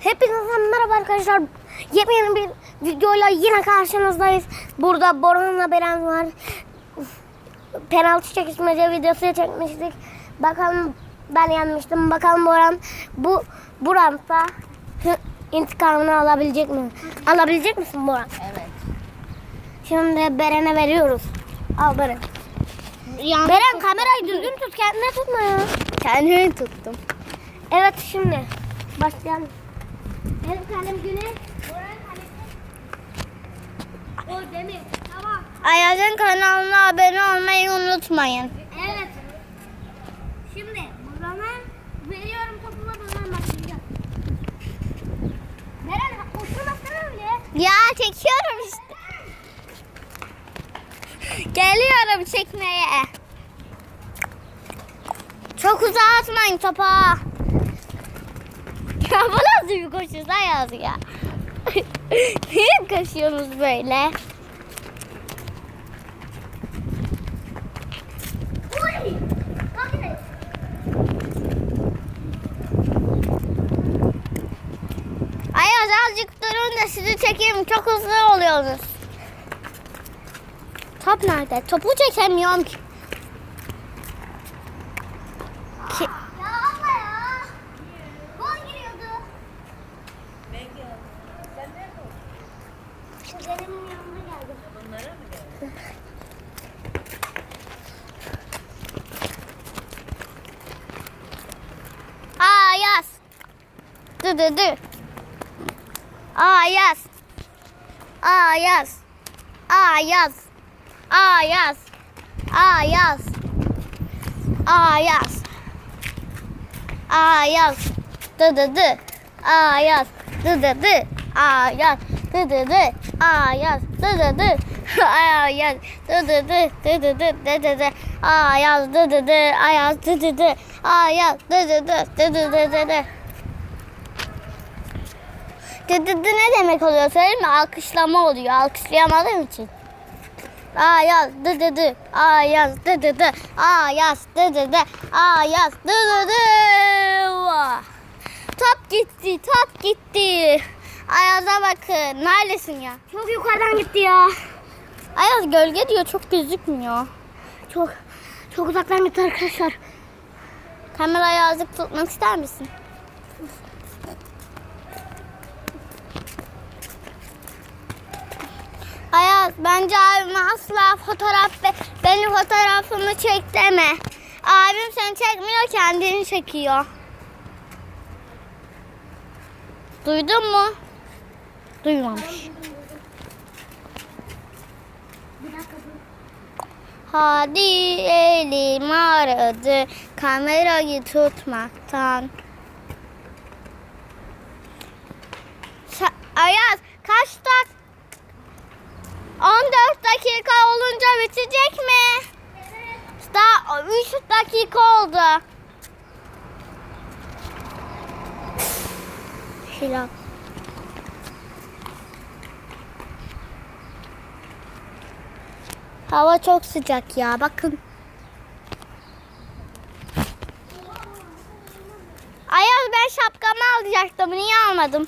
Hepinize merhaba arkadaşlar. Yepyeni bir videoyla yine karşınızdayız. Burada Boran'la Beren var. Penaltı çekişmece videosu çekmiştik. Bakalım ben yenmiştim. Bakalım Boran bu bu rampta hı- intikamını alabilecek mi? Alabilecek misin Boran? Evet. Şimdi Beren'e veriyoruz. Al Beren. Yan Beren kamerayı düzgün tut kendine tutma ya. kendimi tuttum. Evet şimdi başlayalım. Benim kalem Güneş. Boran kalesi. O Demir. Tamam. Ayaz'ın kanalına abone olmayı unutmayın. Evet. Şimdi Boran'a veriyorum topuma Boran başlayacak. Beren oturmasana öyle. Ya çekiyorum işte. Geliyorum çekmeye. Çok uzağa atmayın topa. Ya bu nasıl bir koşu Ayaz ya? Niye koşuyorsunuz böyle? Ayaz azıcık durun da sizi çekeyim. Çok hızlı oluyorsunuz. Top nerede? Topu çekemiyorum ki. Ki- Dı dı dı. Ayaz. Ayaz. Ayaz. Ayaz. Ayaz. Ayaz. Ayaz. Dı dı dı. Ayaz. Dı dı dı. Ayaz. Dı dı dı. Ayaz. Dı dı dı. Ayaz. Dı dı dı. Dı dı dı. Dı dı dı. Ayaz. Dı dı dı. Ayaz. Dı dı dı. Ayaz. Dı dı dı. Dı dı dı dı dı. Dı dı dı ne demek oluyor söyleyeyim mi? Alkışlama oluyor. Alkışlayamadığım için. Ayaz dı dı dı. Ayaz dı dı dı. Ayaz dı dı dı. Ayaz dı dı dı. Vah. Top gitti, top gitti. Ayaz'a bakın. Neredesin ya? Çok yukarıdan gitti ya. Ayaz gölge diyor çok gözükmüyor. Çok çok uzaktan gitti arkadaşlar. Kamerayı azıcık tutmak ister misin? Ayaz bence abime asla fotoğraf ve benim fotoğrafımı çek deme. Abim seni çekmiyor kendini çekiyor. Duydun mu? Duymamış. Dakika. Hadi elim ağrıdı kamerayı tutmaktan. Ayaz kaç dak? 14 dakika olunca bitecek mi? Daha 3 dakika oldu. Hilal. Hava çok sıcak ya bakın. Ayaz ben şapkamı alacaktım. Niye almadım?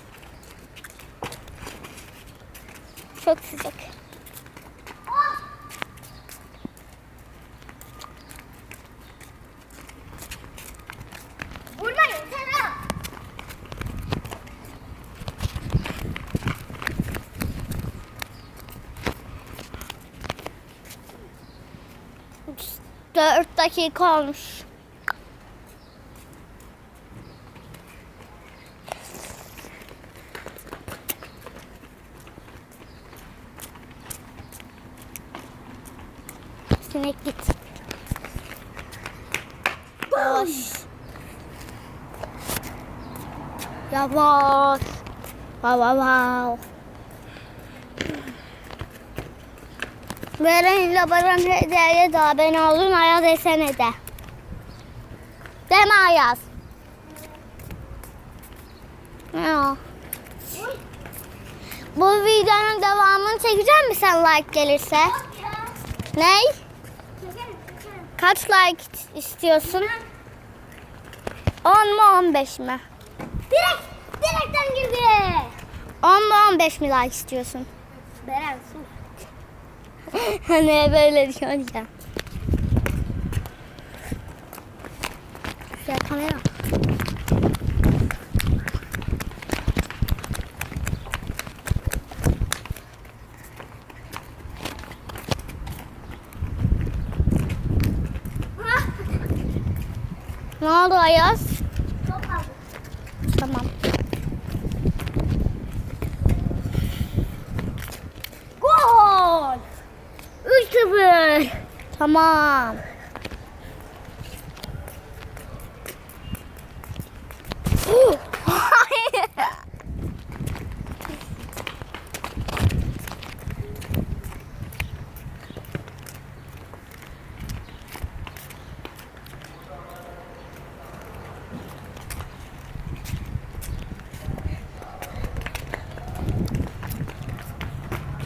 Çok sıcak. 4 dakika olmuş. Sinek git. Yavaş. Yavaş. Wow wow wow. Veren ile Baran hediyeye de abone olun. Ayaz Esen'e de. Mi Ayaz? Ya. Bu videonun devamını çekecek misin sen like gelirse? Çekerim. Kaç like istiyorsun? 10 mu 15 mi? Direkt Direkten girdi. 10 mu 15 mi like istiyorsun? Beren sus. Hani böyle diyor ya. Güzel kamera. Ne oldu Ayaz? Tamam. Tamam.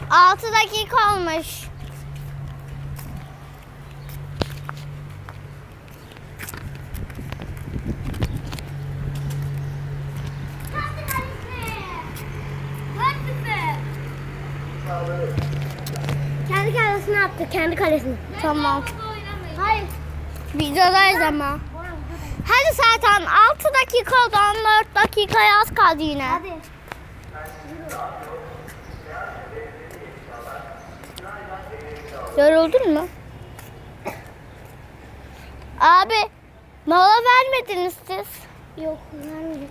Altı dakika olmuş. Kendi kalesine attı, kendi kalesine. Tamam. Hayır. Videodayız ama. Hadi zaten 6 dakika oldu 14 dakikaya az kaldı yine. Hadi. Yoruldun mu? Abi mola vermediniz siz. Yok, vermedim.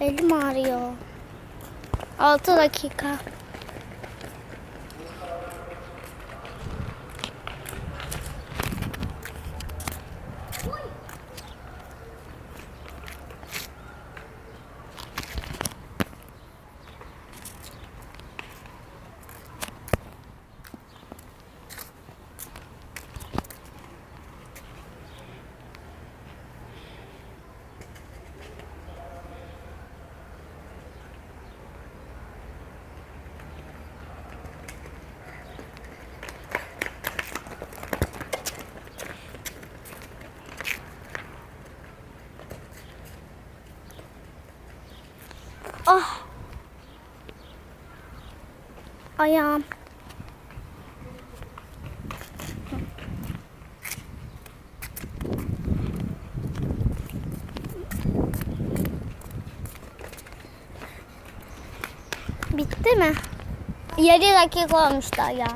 Elim ağrıyor. 6 dakika. Ayağım. Bitti mi? 7 dakika olmuş daha ya.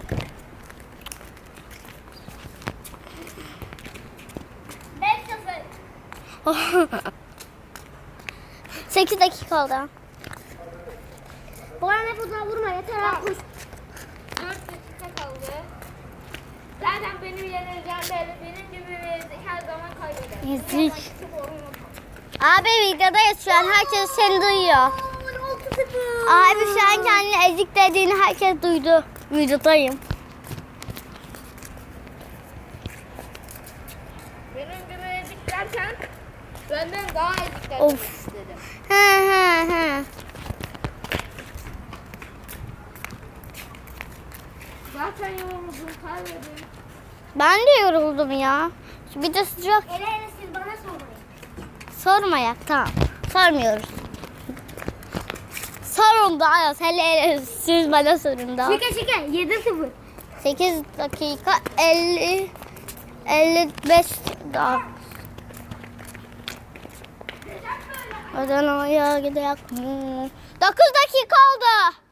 8 dakika oldu. Boran hep uzağa vurma yeter ha. Koş. 4 dakika kaldı. Zaten benim yenileceğim belli. Benim gibi bir her zaman kaybeder. Ezik. Abi videodayız şu an. Herkes seni duyuyor. Abi şu an kendini ezik dediğini herkes duydu. Videodayım. Benim gibi ezik derken benden daha ezikler Of. demek istedim. He he he. Zaten yoruldum kaybedin. Ben de yoruldum ya. Bir de sıcak. Hele hele siz bana sormayın. Sormayak tamam. Sormuyoruz. Sorun da Ayaz. Hele hele siz bana sorun da. Şike şike 7-0. 8 dakika 50 55 daha. Adana'ya gidelim. 9 dakika oldu.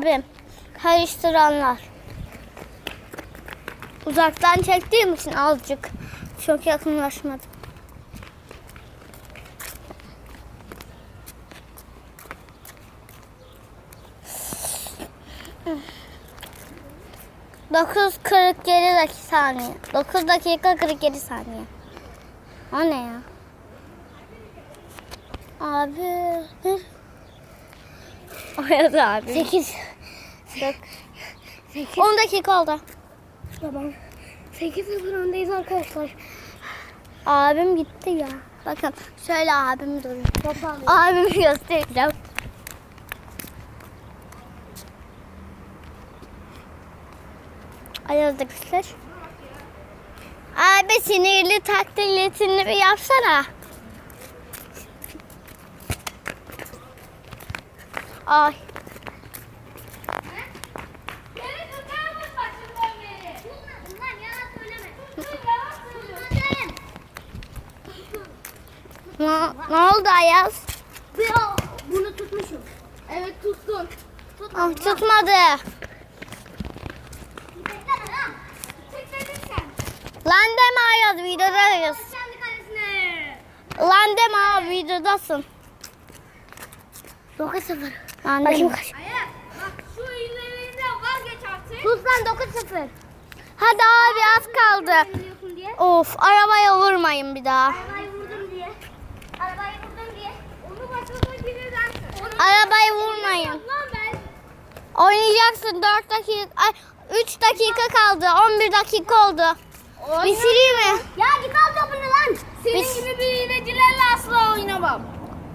Abim. Karıştıranlar. Uzaktan çektiğim için azıcık çok yakınlaşmadım. Dokuz kırk yedi dakika saniye. Dokuz dakika kırk yedi saniye. O ne ya? Abi. dur. Ayaz abi. 8. 10 dakika oldu. Tamam. 8-0 öndeyiz arkadaşlar. Abim gitti ya. Bakın şöyle abim duruyor. Abimi göstereceğim. Ayazdıklar. Abi sinirli taklitini bir yapsana. Ay. Ne, oldu Ayaz? Bunu tutmuşum. Evet tuttun. Ah, tutmadı. Lan deme Ayaz videodayız. Kendi kalesine. Lan deme abi videodasın. 9-0. Lan Bakayım deme. kaç. Hayır. Bak şu illerinden vazgeç artık. Sus lan 9-0. Hadi abi az kaldı. Of arabaya vurmayın bir daha. Arabayı Arabayı vurmayın. Oynayacaksın 4 dakika. Ay 3 dakika kaldı. 11 dakika oldu. Bitireyim mi? Ya git al topunu lan. Senin Biz- gibi bir hilecilerle asla oynamam.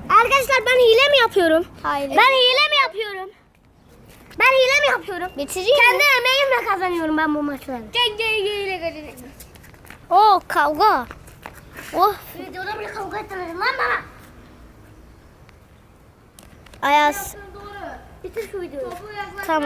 Arkadaşlar ben hile mi yapıyorum? Hayır. Ben hile mi yapıyorum? Ben hile mi yapıyorum? Bitireyim Kendi mi? emeğimle kazanıyorum ben bu maçları. Gel gel gel ile geleceksin. Oo kavga. Oh Videoda bile kavga ettiler lan bana. Ayaz. Bitir şu videoyu. Tamam.